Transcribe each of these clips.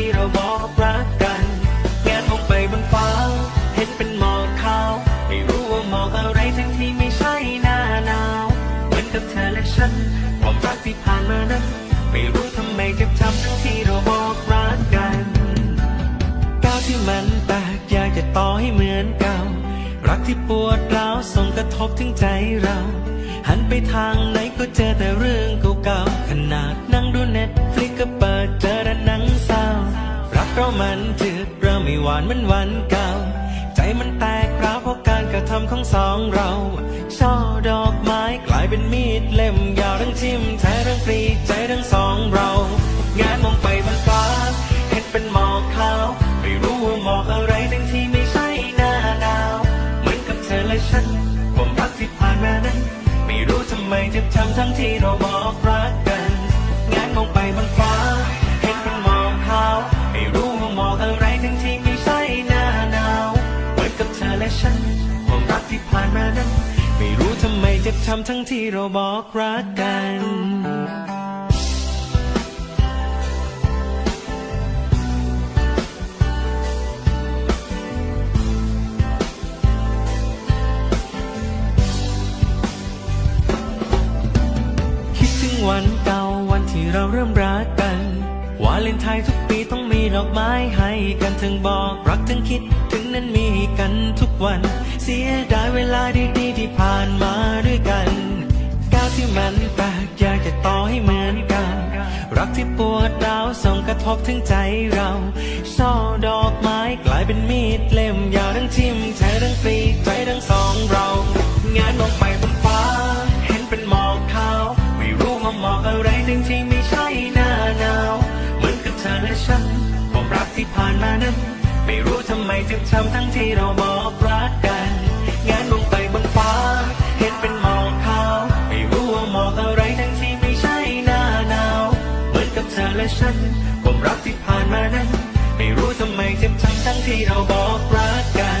ที่เราบอกรักกันแง่มองไปบนฟ้า เห็นเป็นหมอกขาว ไม่รู้ว่าหมอกอะไรทั้งที่ไม่ใช่หน้าหนาว เหมือนกับเธอและฉัน ความรักที่ผ่านมานั้น ไม่รู้ทำไมจะทำทั้งที่เราบอกรักกันก้าวที่มันแตกอยากจะต่อให้เหมือนเก่า รักที่ปวดร้าวส่งกระทบถึงใจเราหันไปทางไหนก็เจอแต่เรื่องเก่าๆ ขนาดนั่งดูเน็ตฟลิกก็เปิดเจอ รักเราะมันจืดเริ่มไม่หวานเหมันวันเก่า ใจมันแตกร้าวเพราะการกระทำของสองเรา ช่อดอกไม้กลายเป็นมีดเล่มยาวทั้งทิ่มแทงทั้งปรีใจทั้งสองเรา งานมองไปบนฟ้าเห็นเป็นหมอกขาว ไม่รู้ว่าหมอกอะไรทั้งที่ไม่ใช่หน้าหนาวเหมือนกับเธอและฉันความรักที่ผ่านมานั้น ไม่รู้ทำไมจ็บช้ำทั้งที่เรา ฉันความรักที่ผ่านมานั้น ไม่รู้ทำไมเจ็บช้ำทั้งที่เราบอกรักกันคิดถึงวันเก่าวันที่เราเริ่มรัก วาเลนไทน์ทุกปีต้องมีดอกไม้ให้กันถึงบอกรักถึงคิดถึงนั้นมีกันทุกวัน เสียดายเวลาดีๆที่ผ่านมาด้วยกันก้าวที่มันแปลกอยากจะต่อให้เหมือนกัน รักที่ปวดร้าวส่งกระทบถึงใจเราช่อดอกไม้กลายเป็นมีดเล่มยาวทั้งทิ่มแทงทั้งปรีใจทั้งสองเรา มานั้น ไม่รู้ทำไมเจ็บช้ำทั้งที่เราบอกรักกัน งานมองไปบนฟ้า เห็นเป็นหมอกขาว ไม่รู้ว่าหมอกอะไรทั้งที่ไม่ใช่หน้าหนาว เหมือนกับเธอและฉันความรักที่ผ่านมานั้น ไม่รู้ทำไมเจ็บช้ำทั้งที่เราบอกรักกัน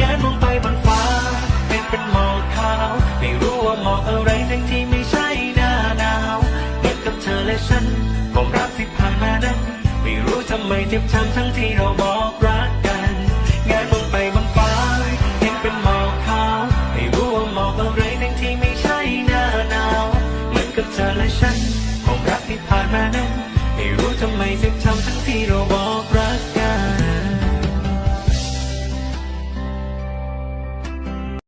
งานมองไปบนฟ้า เห็นเป็นหมอกขาว ไม่รู้ว่าหมอกอะไรทั้งที่ เจ็บช้ำทั้งที่เราบอกรักกันงานมองไปบนฟ้าเห็นเป็นหมอกขาวไม่รู้ว่าหมอกอะไรทั้งที่ไม่ใช่หน้าหนาวเหมือนกับเธอและฉันความรักที่ผ่านมานั้นไม่รู้ทำไมเจ็บช้ำทั้งที่